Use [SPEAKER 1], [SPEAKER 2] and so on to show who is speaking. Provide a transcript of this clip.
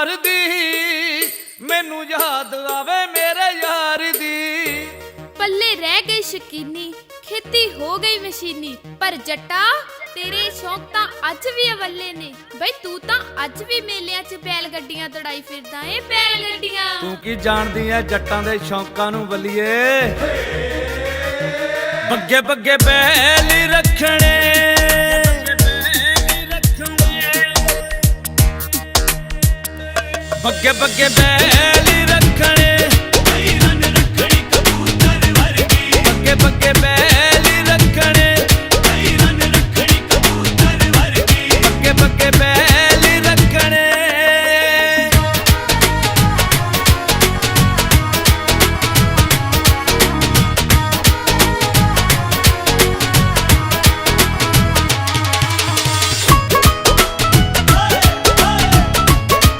[SPEAKER 1] ਮਾਰਦੀ ਮੈਨੂੰ ਯਾਦ ਆਵੇ ਮੇਰੇ ਯਾਰ ਦੀ।
[SPEAKER 2] ਪੱਲੇ ਰਹਿ ਗਈ ਸ਼ਕੀਨੀ ਖੇਤੀ ਹੋ ਗਈ ਮਸ਼ੀਨੀ ਪਰ ਜੱਟਾ ਤੇਰੇ ਸ਼ੌਂਕ ਤਾਂ ਅੱਜ ਵੀ ਅਵੱਲੇ ਨੇ। ਬਈ ਤੂੰ ਤਾਂ ਅੱਜ ਵੀ ਮੇਲਿਆਂ 'ਚ ਬੈਲ ਗੱਡੀਆਂ ਦੜਾਈ ਫਿਰਦਾ ਏ ਬੈਲ ਗੱਡੀਆਂ।
[SPEAKER 1] ਤੂੰ ਕੀ ਜਾਣਦੀ ਐ ਜੱਟਾਂ ਦੇ ਸ਼ੌਂਕਾਂ ਨੂੰ ਬੱਲੀਏ? ਬੱਗੇ ਬੱਗੇ ਬੈਲ ਰੱਖਣੇ ਬੱਗੇ ਬੱਗੇ ਬੈਲ ਰੱਖਣੇ। ਬੱਗੇ ਬੱਗੇ ਬੈਲ